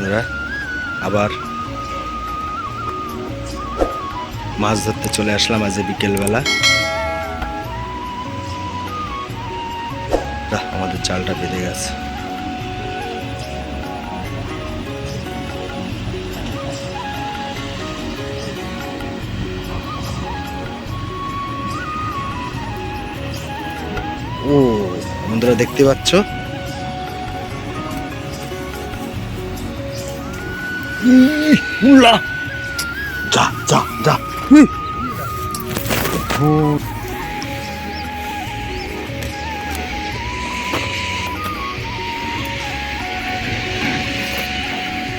বন্ধুরা আবার মাছ ধরতে চলে আসলাম আজ বিকেলবেলা। আমাদের চালটা বেঁধে গেছে। ও, বন্ধুরা দেখতে পাচ্ছ? যা যা যা।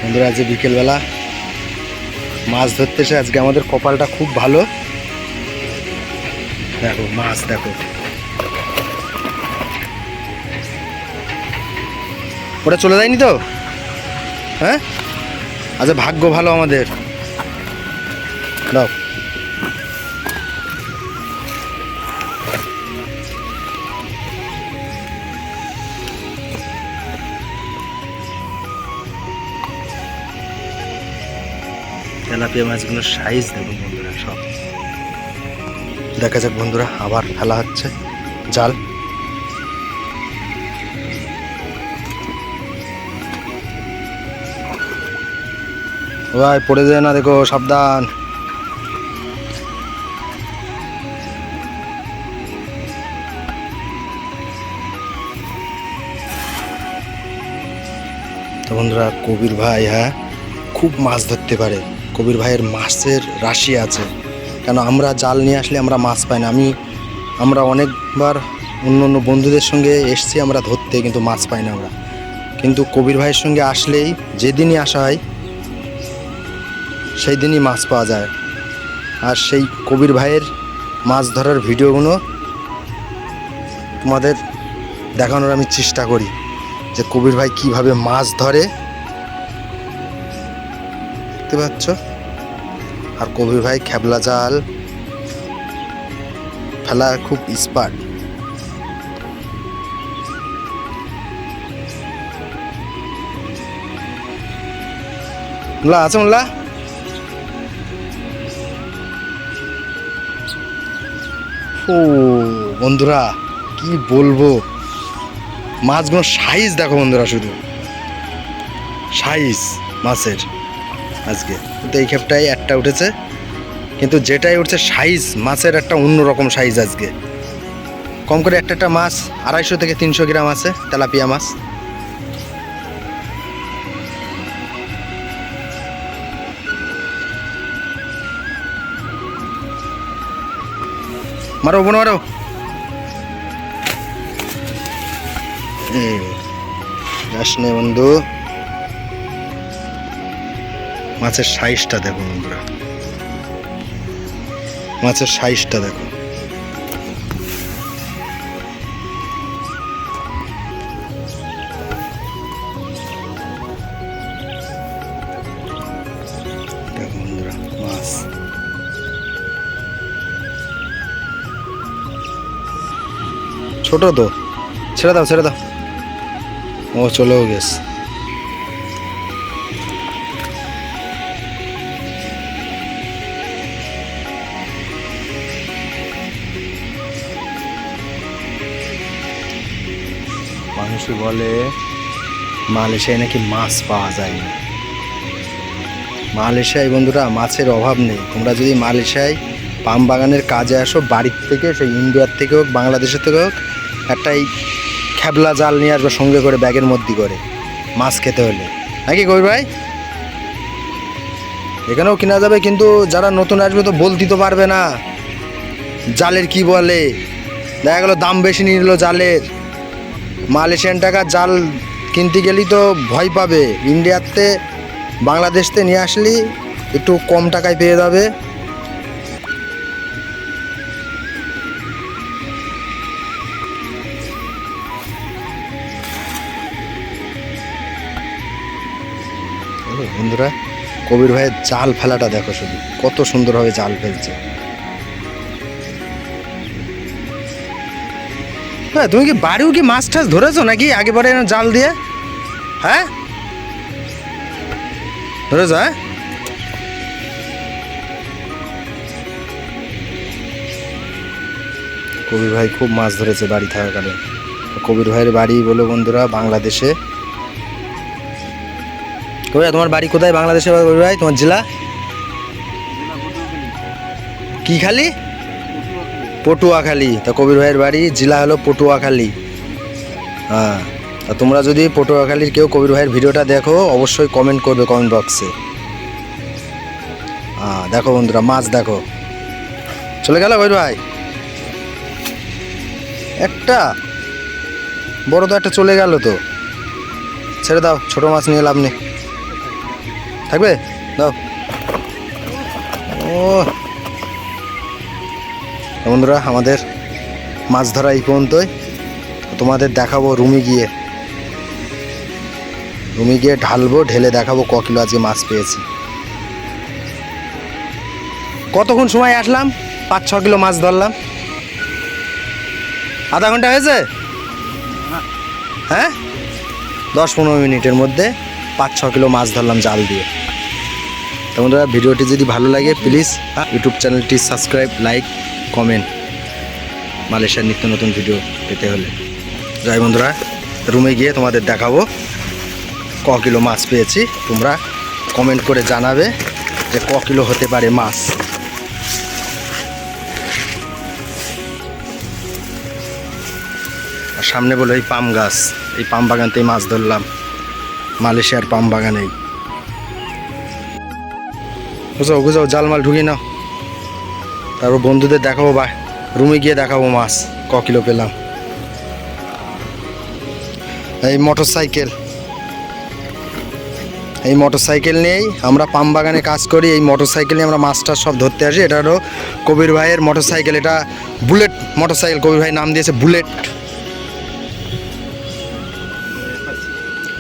বন্ধুরা আজ বিকেলবেলা মাছ ধরতে এসে আজকে আমাদের কপালটা খুব ভালো। দেখো মাছ দেখো। ওটা চলে যায়নি তো? হ্যাঁ? আচ্ছা ভাগ্য ভালো আমাদের। দাও। তেলাপিয়া মাছগুলোর সাইজ দেখুন বন্ধুরা সব। দেখা যাক বন্ধুরা আবার ফেলা হচ্ছে। জাল। ভাই, পড়ে যায় না, দেখো, সাবধান। বন্ধুরা, কবির ভাই হ্যাঁ খুব মাছ ধরতে পারে। কবির ভাইয়ের মাছের রাশি আছে। কেন, আমরা জাল নিয়ে আসলে আমরা মাছ পাই না। আমি, আমরা অনেকবার অন্য অন্য বন্ধুদের সঙ্গে এসছি, আমরা ধরতে, কিন্তু মাছ পাই না আমরা। কিন্তু কবির ভাইয়ের সঙ্গে আসলেই যেদিনই আসা হয় সেই দিনই মাছ পাওয়া যায়। আর সেই কবির ভাইয়ের মাছ ধরার ভিডিওগুলো তোমাদের দেখানোর আমি চেষ্টা করি যে কবির ভাই কীভাবে মাছ ধরে। দেখতে পাচ্ছ? আর কবির ভাই খেবলা জাল। ফেলা খুব স্পার্ট মোল্লা, আছে মোল্লা? ও, বন্ধুরা, কি বলব? মাছগুলো সাইজ দেখো বন্ধুরা শুধু। সাইজ মাছের আজকে। কিন্তু এই ক্ষেপটাই একটা উঠেছে। কিন্তু যেটাই উঠছে সাইজ মাছের একটা অন্যরকম সাইজ আজকে। কম করে একটা একটা মাছ, আড়াইশো থেকে তিনশো গ্রাম আছে, তেলাপিয়া মাছ। মারো বোন মারো। আসনে নে বন্ধু। মাছের সাইজটা দেখো বন্ধুরা। মাছের সাইজটা দেখো। ছোট তো। ছেড়ে দাও ছেড়ে দাও। ও চলেও গেছে। মানুষ বলে, মালয়েশিয়ায় নাকি মাছ পাওয়া যায় না। মালয়েশিয়ায় বন্ধুরা, মাছের অভাব নেই। তোমরা যদি মালয়েশিয়ায় পাম বাগানের কাজে আসো, বাড়ির থেকে সেই ইন্ডিয়ার থেকে হোক, বাংলাদেশের থেকে হোক একটা এই খেবলা জাল নিয়ে আসবে সঙ্গে করে ব্যাগের মধ্যে করে। মাছ খেতে হলে। নাকি কই ভাই? এখানেও কিনা যাবে, কিন্তু যারা নতুন আসবে তো বলতে তো পারবে না। জালের কি বলে? দেখা গেলো দাম বেশি নিয়ে নিল জালের। মালয়েশিয়ান টাকা জাল কিনতে গেলেই তো ভয় পাবে। ইন্ডিয়াতে, বাংলাদেশতে নিয়ে আসলি একটু কম টাকায় পেয়ে যাবে। বন্ধুরা কবির ভাইয়ের জাল ফেলাটা দেখো শুধু কত সুন্দরভাবে জাল ফেলছে। হ্যাঁ তুমি কি বাড়িও কি মাছ টাছ ধরেছো নাকি? আগে আগেবারে জাল দিয়ে? হ্যাঁ? ধরেছ হ্যাঁ? কবির ভাই খুব মাছ ধরেছে বাড়ি থাকাকালীন। তো কবির ভাইয়ের বাড়ি বলো বন্ধুরা বাংলাদেশে কবির ভাই, তোমার বাড়ি কোথায়? বাংলাদেশে ভাই? তোমার জেলা? কি খালি? পটুয়াখালী। তা কবির ভাইয়ের বাড়ি জেলা হলো পটুয়াখালী। হ্যাঁ। তা তোমরা যদি পটুয়াখালীর কেউ কবির ভাইয়ের ভিডিওটা দেখো অবশ্যই কমেন্ট করবে কমেন্ট বক্সে হ্যাঁ দেখো বন্ধুরা মাছ দেখো। চলে গেল কবির ভাই? একটা? বড় তো একটা চলে গেল তো। ছেড়ে দাও ছোট মাছ নিয়ে লাভ নেই। থাকবে? দাও। ও। বন্ধুরা, আমাদের মাছ ধরা এই পর্যন্তই। তোমাদের দেখাবো রুমি গিয়ে। রুমি গিয়ে ঢালবো, ঢেলে দেখাবো ক কিলো আজকে মাছ পেয়েছি। কতক্ষণ সময় আসলাম? পাঁচ, ছ কিলো মাছ ধরলাম। আধা ঘণ্টা হয়েছে? হ্যাঁ? দশ পনেরো মিনিটের মধ্যে। পাঁচ, ছ কিলো মাছ ধরলাম জাল দিয়ে। তো বন্ধুরা, ভিডিওটি যদি ভালো লাগে প্লিজ ইউটিউব চ্যানেলটি সাবস্ক্রাইব লাইক কমেন্ট মালয়েশিয়ার নিত্য নতুন ভিডিও পেতে হলে। জয় বন্ধুরা রুমে গিয়ে তোমাদের দেখাবো ক কিলো মাছ পেয়েছি। তোমরা কমেন্ট করে জানাবে যে ক কিলো হতে পারে মাছ। আর সামনে বলে, এই পাম গাছ, এই পাম বাগানতেই মাছ ধরলাম। মালয়েশিয়ার পাম বাগানেই। বুঝাও বুঝাও জালমাল ঢুকি নাও। তারপর বন্ধুদের দেখাবো, বা রুমে গিয়ে দেখাবো মাছ, ক কিলো পেলাম। এই মোটর সাইকেল এই মোটর সাইকেল নিয়েই আমরা পাম বাগানে কাজ করি। এই মোটর সাইকেল নিয়ে আমরা মাছটা সব ধরতে আসি। এটা হলো কবির ভাইয়ের মোটর সাইকেল এটা বুলেট মোটর সাইকেল কবির ভাই নাম দিয়েছে বুলেট।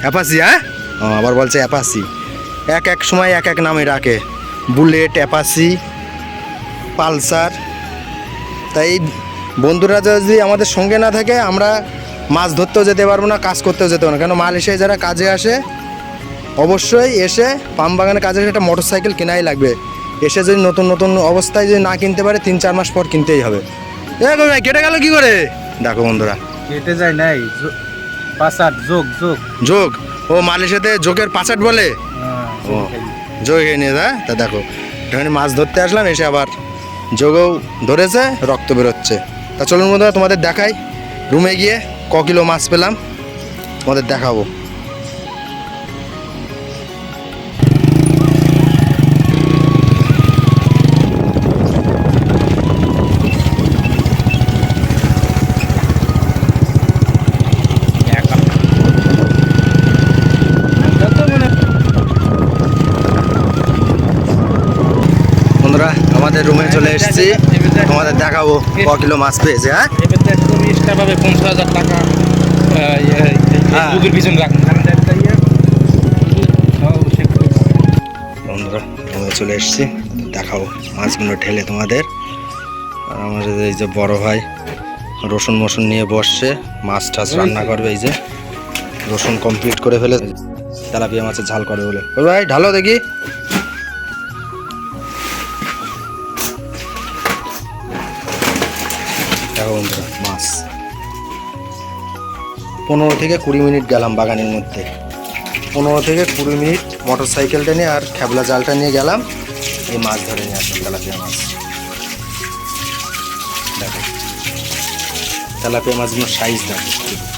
অ্যাপাসি হ্যাঁ? আবার বলছে অ্যাপাসি। এক এক সময় এক এক নামে ডাকে। Bullet, Apache, Pulsar. তাই বন্ধুরা যদি আমাদের সঙ্গে না থাকে, আমরা মাছ ধরতেও যেতে পারব না, কাজ করতেও যেতে পারব না। কেন মালয়েশিয়ায় যারা কাজে আসে, অবশ্যই এসে পাম বাগানে কাজে একটা মোটর সাইকেল কেনাই লাগবে। এসে যদি নতুন নতুন অবস্থায় যদি না কিনতে পারে, তিন, চার মাস পর কিনতেই হবে। ভাই, কেটে গেল কি করে? দেখো বন্ধুরা। কেটে যায় নাই। পাসার যোগ যোগ। যোগ? ও মালয়েশিয়াতে যোগের পাঁচাট বলে? ও যোগ খেয়ে নিয়ে যায় তা দেখো এখানে মাছ ধরতে আসলাম এসে আবার যোগও ধরেছে রক্ত বেরোচ্ছে। তা চলুন বন্ধুরা তোমাদের দেখাই। রুমে গিয়ে ক কিলো মাছ পেলাম তোমাদের দেখাবো। আমাদের রুমে চলে এসেছি। তোমাদের দেখাবো ক কিলো মাছ পেয়েছে হ্যাঁ? পঞ্চাশ হাজার টাকা হ্যাঁ। বুকের পিছনে বন্ধুরা রুমে চলে এসেছি। দেখাবো মাছগুলো ঠেলে তোমাদের। আর আমাদের এই যে বড় ভাই রসুন মসুন নিয়ে বসছে মাছ টাছ রান্না করবে এই যে রসুন কমপ্লিট করে ফেলে তেলাপিয়া মাছের ঝাল করে বলে ভাই ঢালো দেখো। পনেরো থেকে কুড়ি মিনিট গেলাম বাগানের মধ্যে। পনেরো থেকে কুড়ি মিনিট মোটর সাইকেলটা নিয়ে আর খেবলা জালটা নিয়ে গেলাম। এই মাছ ধরে নিয়ে আসলাম, তেলাপিয়া মাছ। দেখো। তেলাপিয়া মাছগুলোর সাইজ দেখো।